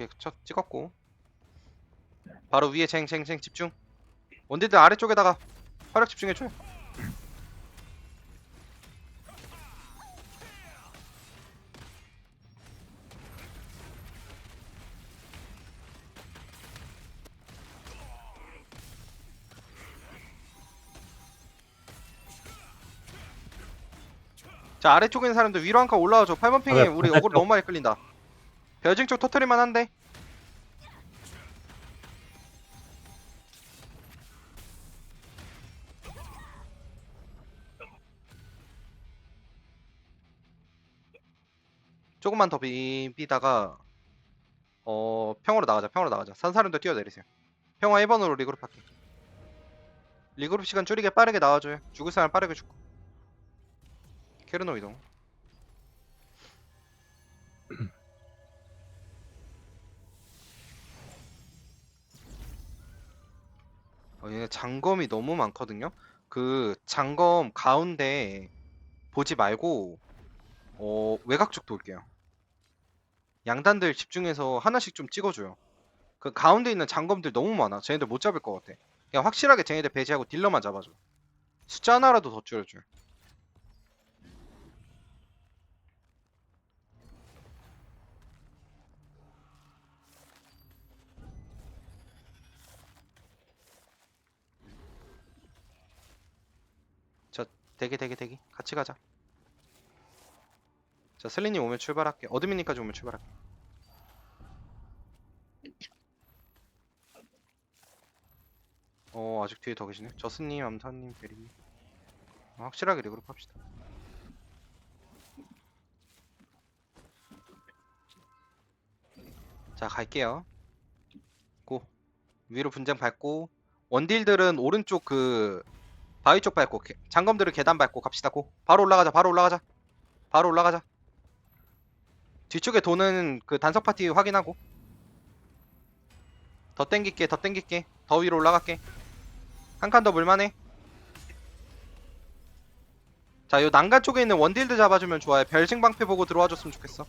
오케이 첫 찍었고. 바로 위에 쟁쟁쟁 집중. 원딜들 아래쪽에다가 화력 집중해줘요. 자 아래쪽에 있는 사람들 위로 한 칸 올라와줘. 8번 핑에 아, 네, 우리. 어그로 너무 많이 끌린다 별징 쪽 터트릴만 한데. 조금만 더 비비다가 어 평으로 나가자 평으로 나가자. 산 사람들 뛰어내리세요. 평화 1번으로 리그룹 할게. 리그룹 시간 줄이게 빠르게 나와줘요. 죽을 사람 빠르게 죽고. 캐르노 이동 어, 얘 장검이 너무 많거든요. 그 장검 가운데 보지 말고 어, 외곽 쪽 돌게요. 양단들 집중해서 하나씩 좀 찍어줘요. 그 가운데 있는 장검들 너무 많아. 쟤네들 못 잡을 것 같아. 그냥 확실하게 쟤네들 배제하고 딜러만 잡아줘. 숫자 하나라도 더 줄여줘 대기 대기 대기. 같이 가자. 자 슬리님 오면 출발할게. 어드민님까지 오면 출발할게. 어 아직 뒤에 더 계시네. 저스님 암사님 대리님. 어, 확실하게 리그룹 합시다. 자 갈게요. 고. 위로 분장 밟고. 원딜들은 오른쪽 그 바위 쪽 밟고 게- 장검들을 계단 밟고 갑시다 고. 바로 올라가자 바로 올라가자. 바로 올라가자. 뒤쪽에 도는 그 단석 파티 확인하고. 더 땡길게 더 땡길게. 더 위로 올라갈게. 한 칸 더 물만해. 자요 난간 쪽에 있는 원딜들 잡아주면 좋아요. 별징 방패 보고 들어와 줬으면 좋겠어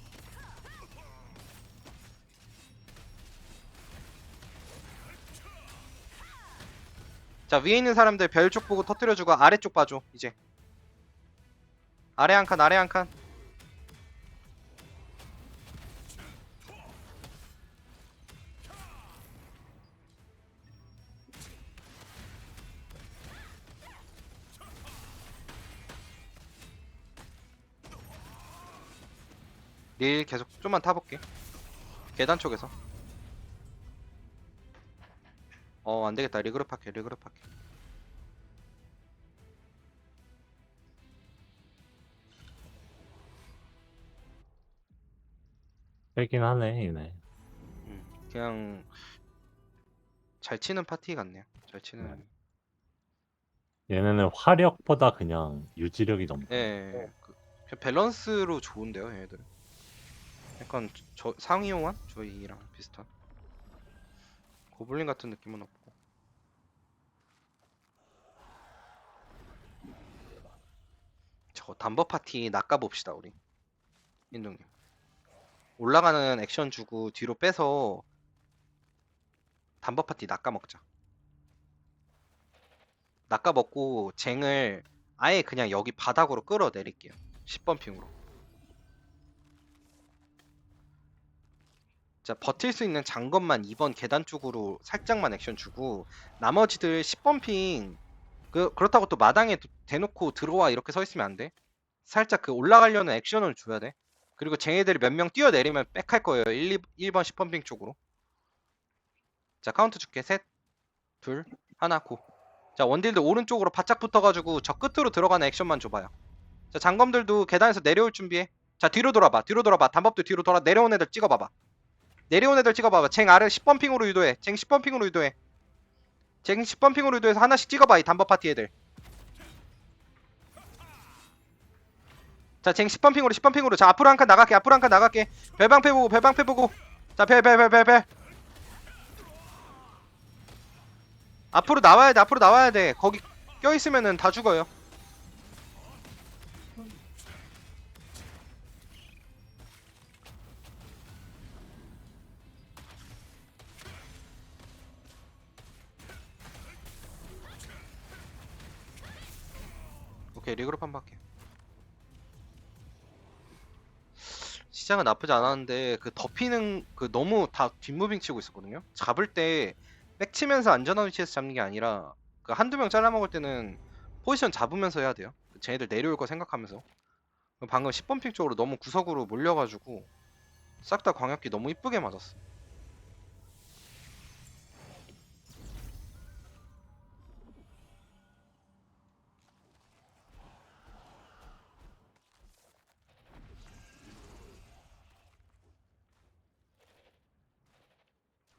자 위에 있는 사람들 별 쪽 보고 터뜨려주고 아래쪽 봐줘 이제. 아래 한 칸 아래 한칸. 릴 계속 좀만 타볼게. 계단 쪽에서 어 안되겠다 리그룹 할게 리그룹 할게 세긴 하네 얘네 음, 그냥 잘 치는 파티 같네요. 잘 치는. 네. 얘네는 화력보다 그냥 유지력이 너무 예. 그, 그냥 밸런스로 좋은데요, 얘들. 약간 저 상이용한 저희랑 비슷한. 고블린 같은 느낌은 없고. 저 담버 파티 낚아 봅시다, 우리. 인동님. 올라가는 액션 주고 뒤로 빼서 담버 파티 낚아 먹자. 낚아 먹고 쟁을 아예 그냥 여기 바닥으로 끌어내릴게요. 10번 핑으로. 자, 버틸 수 있는 장검만 2번 계단 쪽으로 살짝만 액션 주고 나머지들 10번 핑 그, 그렇다고 또 마당에 도- 대놓고 들어와 이렇게 서 있으면 안 돼. 살짝 그 올라가려는 액션을 줘야 돼. 그리고 쟤네들이 몇 명 뛰어내리면 빽할 거예요. 1, 2, 1번 10번 핑 쪽으로. 자, 카운트 줄게. 셋, 둘, 하나, 고. 자, 원딜들 오른쪽으로 바짝 붙어가지고 저 끝으로 들어가는 액션만 줘봐요. 자, 장검들도 계단에서 내려올 준비해. 자, 뒤로 돌아봐. 뒤로 돌아봐. 단법도 뒤로 돌아. 내려온 애들 찍어봐봐. 내려온 애들 찍어봐봐. 쟁 아래 10번 핑으로 유도해. 쟁 10번 핑으로 유도해. 쟁 10번 핑으로 유도해서 하나씩 찍어봐. 이 단법 파티 애들. 자, 쟁 10번 핑으로 10번 핑으로. 자, 앞으로 한 칸 나갈게. 앞으로 한 칸 나갈게. 별방패 보고 별방패 보고. 자, 별별별별 별. 앞으로 나와야 돼. 앞으로 나와야 돼. 거기 껴 있으면은 다 죽어요. 오케이 리그룹 할게. 시작은 나쁘지 않았는데 그 덮이는 그 너무 다 뒷무빙 치고 있었거든요. 잡을 때 백치면서 안전한 위치에서 잡는 게 아니라 그 한두 명 잘라먹을 때는 포지션 잡으면서 해야 돼요. 쟤네들 내려올 거 생각하면서. 방금 10번 픽 쪽으로 너무 구석으로 몰려가지고 싹 다 광역기 너무 이쁘게 맞았어.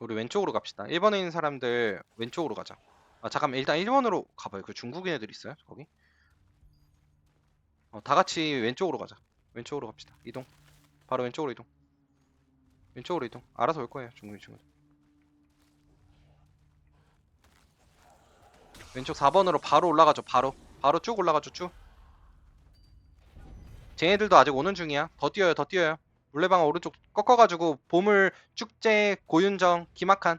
우리 왼쪽으로 갑시다. 1번에 있는 사람들 왼쪽으로 가자. 아 잠깐만 일단 1번으로 가봐요. 그 중국인 애들 있어요? 거기? 어, 다 같이 왼쪽으로 가자. 왼쪽으로 갑시다. 이동. 바로 왼쪽으로 이동. 왼쪽으로 이동. 알아서 올 거예요. 중국인 친구들. 왼쪽 4번으로 바로 올라가죠. 바로. 바로 쭉 올라가죠. 쭉. 쟤네들도 아직 오는 중이야. 더 뛰어요. 더 뛰어요. 물레방 오른쪽 꺾어가지고 보물 축제 고윤정 김학한.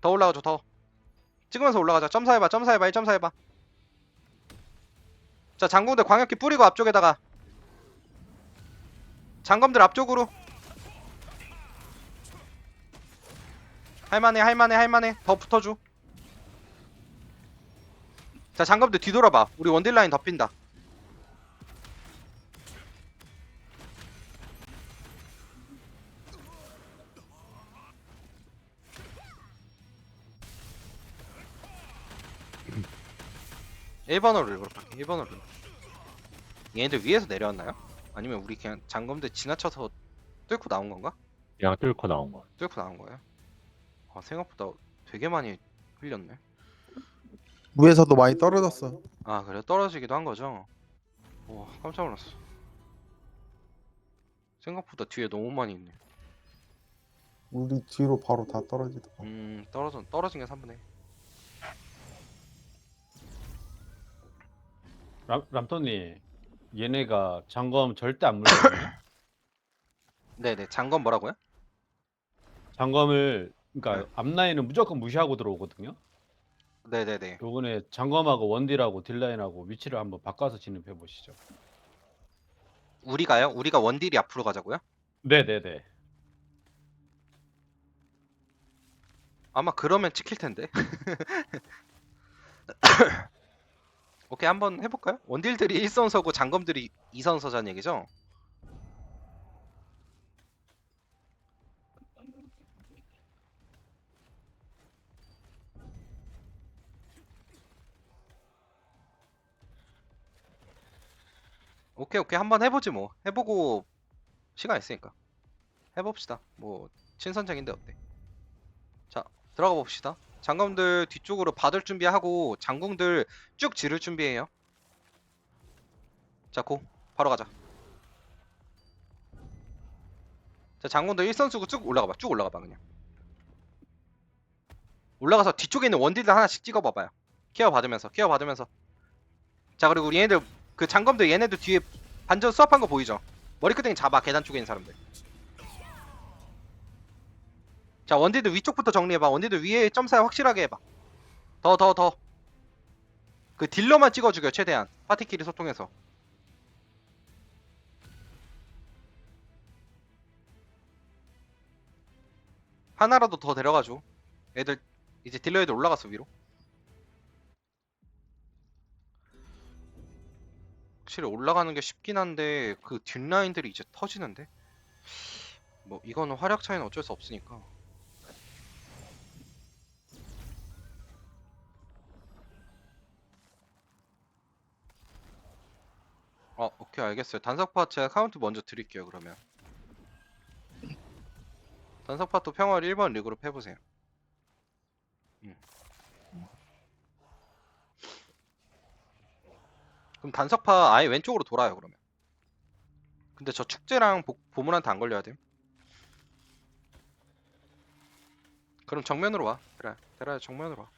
더 올라가죠 더. 찍으면서 올라가자. 점사 해봐 점사 해봐 1점사 해봐. 자 장군들 광역기 뿌리고 앞쪽에다가. 장검들 앞쪽으로. 할만해 할만해 할만해. 더 붙어줘. 자 장검들 뒤돌아봐. 우리 원딜 라인 덮인다 일번으로 일부러 갈게 1번으로 얘네들 위에서 내려왔나요? 아니면 우리 그냥 장검들 지나쳐서 뚫고 나온 건가? 그냥 뚫고 나온 거. 뚫고 나온 거예요? 아 생각보다 되게 많이 흘렸네 위에서도 많이 떨어졌어. 아 그래 떨어지기도 한 거죠? 와 깜짝 놀랐어 생각보다 뒤에 너무 많이 있네 우리 뒤로 바로 다 떨어지더라고. 음 떨어진 떨어진 게 3분의 1 람, 람토님 얘네가 장검 절대 안 물거든요. 네네 장검 뭐라고요? 장검을 그러니까 앞라인은 무조건 무시하고 들어오거든요. 네네네 요번에 장검하고 원딜하고 딜라인하고 위치를 한번 바꿔서 진입해 보시죠. 우리가요? 우리가 원딜이 앞으로 가자고요? 네네네. 아마 그러면 찍힐 텐데. 오케이 한번 해볼까요? 원딜들이 1선 서고 장검들이 2선 서자는 얘기죠? 오케이 오케이. 한번 해보지 뭐. 해보고 시간 있으니까. 해봅시다. 뭐 친선적인데 어때? 자 들어가 봅시다 장검들 뒤쪽으로 받을 준비하고 장궁들 쭉 지를 준비해요. 자 고. 바로 가자. 자 장군들 1선 쓰고 쭉 올라가봐. 쭉 올라가봐 그냥. 올라가서 뒤쪽에 있는 원딜들 하나씩 찍어봐봐요. 케어 받으면서 케어 받으면서. 자 그리고 우리 얘네들 그 장검들 얘네들 뒤에 반전 수업한 거 보이죠? 머리끄댕이 잡아 계단 쪽에 있는 사람들 자 원딜들 위쪽부터 정리해봐. 원딜들 위에 점사에 확실하게 해봐. 더 더 더. 그 딜러만 찍어주겨 최대한. 파티끼리 소통해서. 하나라도 더 데려가줘. 애들 이제 딜러 애들 올라갔어 위로. 확실히 올라가는 게 쉽긴 한데 그 뒷라인들이 이제 터지는데? 뭐 이거는 화력 차이는 어쩔 수 없으니까 오케이 알겠어요. 단석파 제가 카운트 먼저 드릴게요 그러면. 단석파 또 평화를 1번 리그룹 해보세요. 음. 그럼 단석파 아예 왼쪽으로 돌아요 그러면. 근데 저 축제랑 보, 보물한테 안 걸려야 돼 그럼 정면으로 와. 그래 그래 정면으로 와.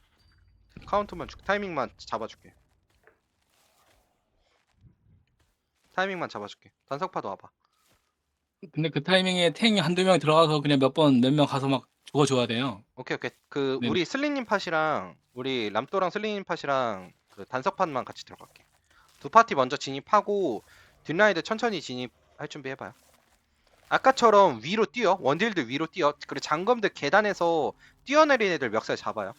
카운트만 줄 타이밍만 잡아줄게 타이밍만 잡아줄게 단석파도 와봐 근데 그 타이밍에 탱이 한두 명 들어가서 그냥 몇 번 몇 명 가서 막 죽어줘야 돼요. 오케이 오케이 그 네네. 우리 슬링님 팟이랑 우리 람또랑 슬링님 팟이랑 그 단석판만 같이 들어갈게 두 파티 먼저 진입하고 뒷라인들 천천히 진입할 준비해봐요. 아까처럼 위로 뛰어 원딜들 위로 뛰어 그리고 장검들 계단에서 뛰어내린 애들 멱살 잡아요.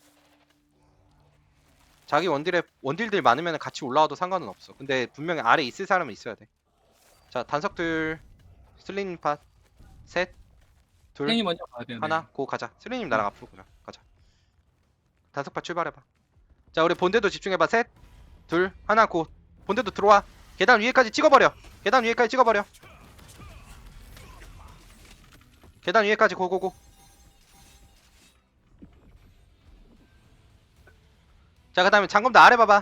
자기 원딜에 원딜들 많으면 같이 올라와도 상관은 없어. 근데 분명히 아래 있을 사람은 있어야 돼. 자 단석들 슬링 팟 셋, 둘, 탱이 먼저 가야 돼요. 네. 하나, 고 가자. 슬리님 나랑 앞으로 그냥 가자. 다섯 파 출발해봐. 자, 우리 본대도 집중해봐. 셋, 둘, 하나, 고. 본대도 들어와. 계단 위에까지 찍어버려. 계단 위에까지 찍어버려. 계단 위에까지 고고고. 자, 그 다음에 장검도 아래 봐봐.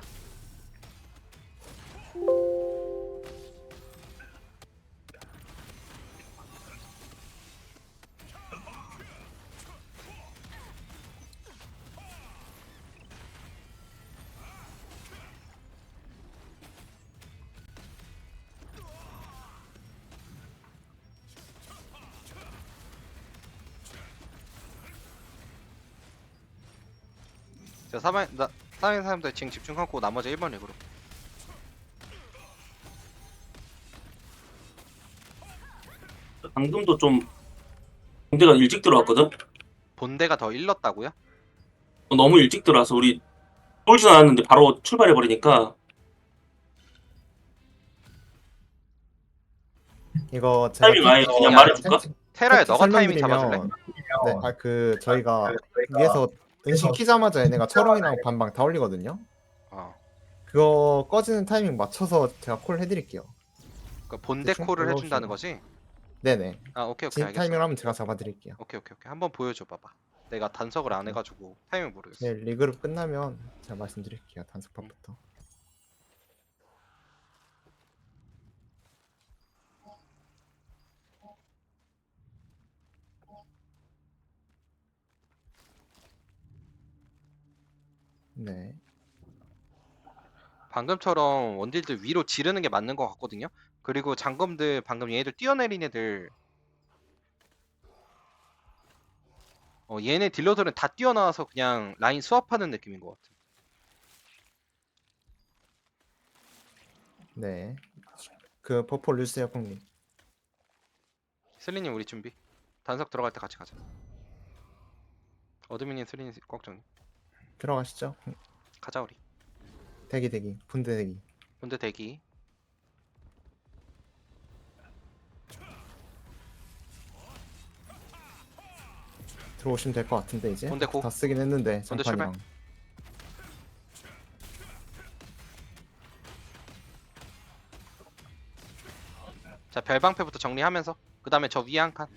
자, 사방, 나, 사방의 사람들 지금 집중하고 나머지 1번 렉으로. 방금도 좀 공대가 일찍 들어왔거든. 본대가 더 일렀다고요? 어, 너무 일찍 들어와서 우리 돌진 않았는데 바로 출발해 버리니까 이거 제가 타이밍 아예 좀- 그냥 말해줄까? 테라야, 팩트 너가 타이밍 잡아줄래? 네, 아, 그 저희가 위에서 은신 키자마자 얘네가 철옹이랑 반방 다 올리거든요. 어. 그거 꺼지는 타이밍 맞춰서 제가 콜 해드릴게요. 그 본대 대충 콜을. 해준다는 거지? 네네. 아, 오케이, 오케이, 진 알겠어. 타이밍을 하면 제가 잡아드릴게요. 오케이 오케이 오케이 한번 보여줘 봐봐 내가 단석을 안 해가지고 타이밍 모르겠어 네, 리그룹 끝나면 제가 말씀드릴게요. 단속판부터. 네. 방금처럼 원딜들 위로 지르는 게 맞는 것 같거든요 그리고 장검들 방금 얘네들 뛰어내린 애들 어 얘네 딜러들은 다 뛰어나와서 그냥 라인 수합하는 느낌인 것 같아 네. 그 버퍼 류세요 형님. 슬리님 우리 준비 단석 들어갈 때 같이 가자 어드민님 슬리님 꽉정 들어가시죠. 가자 우리 대기 대기. 분대 대기. 본대 대기 들어오시면 될 것 같은데 이제. 본대 고. 다 쓰긴 했는데 본대 장판이랑. 자 별방패부터 정리하면서 그 다음에 저 위에 한 칸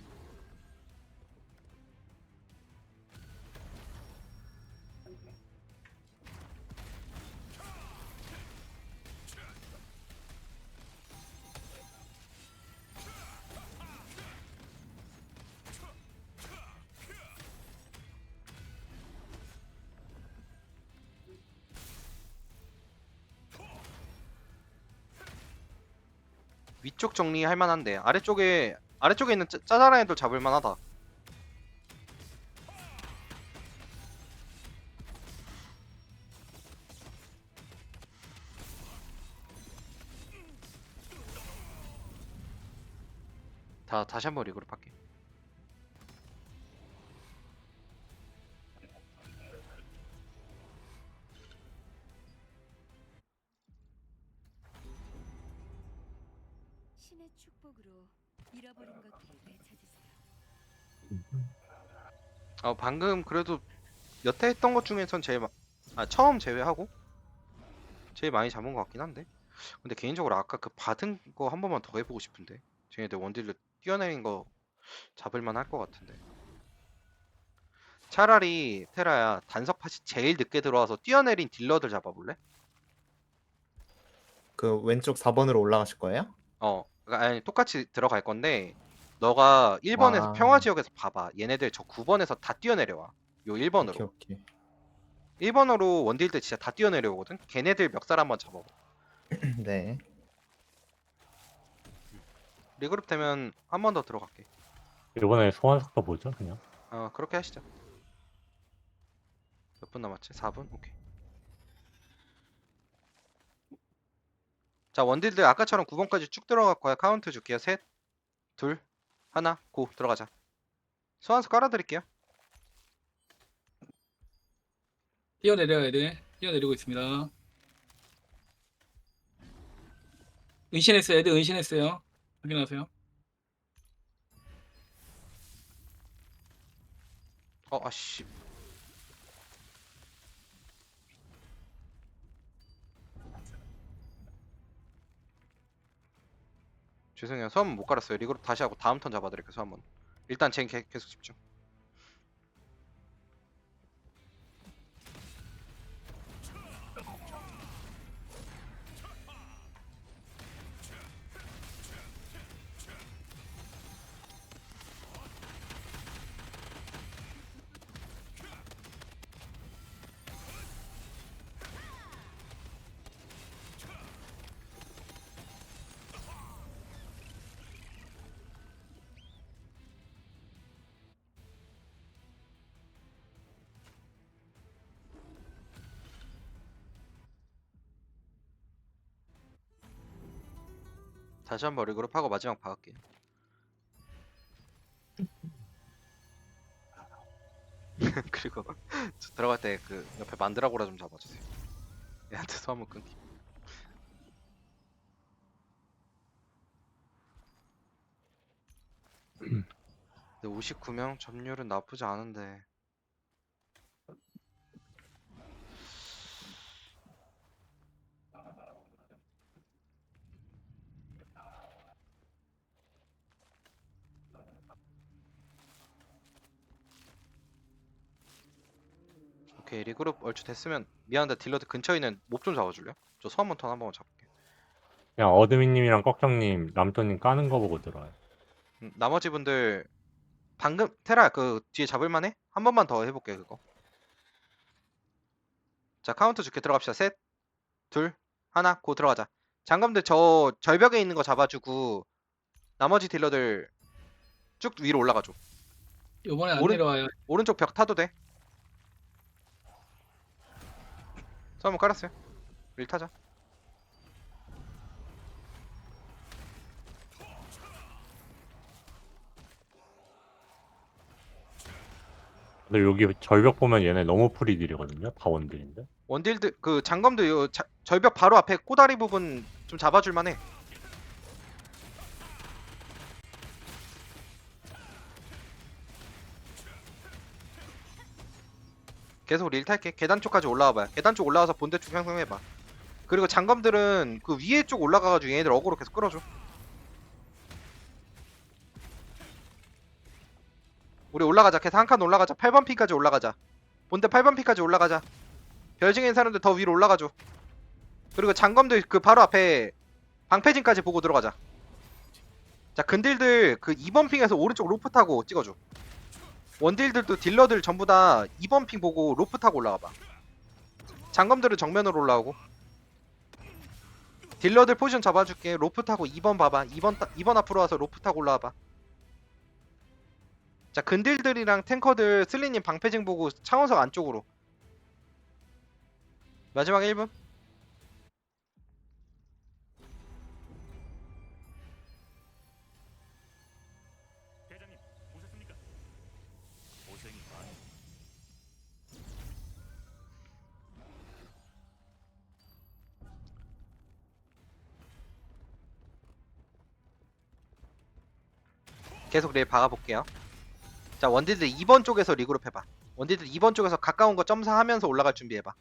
정리할 만한데 아래쪽에 아래쪽에 있는 짜, 짜잘한 애들 잡을 만하다. 다 다시 한번 리그룹 할게. 어 방금 그래도 여태 했던 것 중에선 제일 마... 아 처음 제외하고 제일 많이 잡은 것 같긴 한데 근데 개인적으로 아까 그 받은 거 한 번만 더 해보고 싶은데 쟤네들 원딜로 뛰어내린 거 잡을만 할 것 같은데 차라리 테라야 단석 팟이 제일 늦게 들어와서 뛰어내린 딜러들 잡아볼래? 그 왼쪽 4번으로 올라가실 거예요? 어 그러니까 아니 똑같이 들어갈 건데 너가 1번에서 아. 평화 지역에서 봐봐 얘네들 저 9번에서 다 뛰어내려와 요 1번으로 오케이 오케이. 1번으로 원딜들 진짜 다 뛰어내려오거든? 걔네들 멱살 한번 잡아봐. 네. 리그룹 되면 한 번 더 들어갈게. 이번에 소환 속도 보죠 그냥. 어, 그렇게 하시죠. 몇 분 남았지? 4분? 오케이. 자 원딜들 아까처럼 9번까지 쭉 들어갈 거야 카운트 줄게요 셋 둘 하나 고 들어가자 소환수 깔아드릴게요 뛰어내려야 돼. 뛰어내리고 있습니다. 은신했어요. 애들 은신했어요. 확인하세요. 어 아씨 죄송해요. 수업은 못 깔았어요. 리그룹 다시 하고 다음 턴 잡아드릴게요 수업은 일단 쟤 개- 계속 집중 다시 한 번 리그룹 하고 마지막 박을게요. 그리고 저 들어갈 때 그 옆에 만드라고라 좀 잡아주세요. 얘한테 소환문 끊기. 근데 59명 점유율은 나쁘지 않은데 오케이 리그룹 얼추 됐으면 미안한데 딜러드 근처에 있는 몹 좀 잡아줄래요? 저 소환문 턴 한번 잡을게 그냥 어드민님이랑 꺽정님, 람또님 까는 거 보고 들어요. 음, 나머지 분들 방금 테라 그 뒤에 잡을만해? 한 번만 더 해볼게 그거 자 카운트 줄게 들어갑시다 셋둘 하나 고 들어가자 장검들 저 절벽에 있는 거 잡아주고 나머지 딜러들 쭉 위로 올라가줘 이번에 안 오른- 내려와요. 오른쪽 벽 타도 돼 선물 깔았어요 일 타자 근데 여기 절벽 보면 얘네 너무 프리딜이거든요. 다 원딜인데. 원딜들 그 장검들 요 자- 절벽 바로 앞에 꼬다리 부분 좀 잡아줄 만해 계속 릴 탈게 계단 쪽까지 올라와 봐요. 계단 쪽 올라와서 본대 쪽 형성해봐. 그리고 장검들은 그 위에 쪽 올라가가지고 얘네들 어그로 계속 끌어줘. 우리 올라가자. 계속 한 칸 올라가자. 8번 피까지 올라가자. 본대 8번 피까지 올라가자. 별징인 사람들 더 위로 올라가줘. 그리고 장검들 그 바로 앞에 방패진까지 보고 들어가자. 자, 근딜들 그 2번 핑에서 오른쪽 로프 타고 찍어줘. 원딜들도 딜러들 전부 다 2번 핑 보고 로프 타고 올라가봐. 장검들은 정면으로 올라오고. 딜러들 포지션 잡아줄게. 로프 타고 2번 봐봐. 2번, 2번 앞으로 와서 로프 타고 올라와봐. 자, 근딜들이랑 탱커들 슬리님 방패진 보고 창원석 안쪽으로. 마지막 1분. 계속 레일 박아볼게요. 자, 원딜들 2번 쪽에서 리그룹 해봐. 원딜들 2번 쪽에서 가까운 거 점사하면서 올라갈 준비해봐.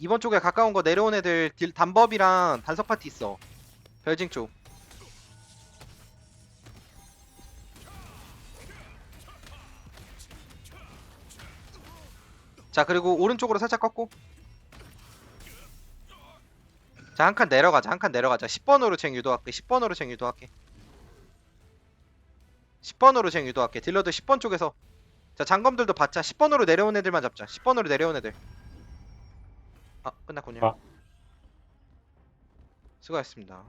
2번 쪽에 가까운 거 내려온 애들 딜 단법이랑 단석 파티 있어. 별징 쪽. 자 그리고 오른쪽으로 살짝 꺾고 자 한 칸 내려가자 한 칸 내려가자 10번으로 쟁 유도할게 10번으로 쟁 유도할게 10번으로 쟁 유도할게. 딜러들 10번 쪽에서. 자 장검들도 받자. 10번으로 내려온 애들만 잡자. 10번으로 내려온 애들. 아 끝났군요. 아. 수고하셨습니다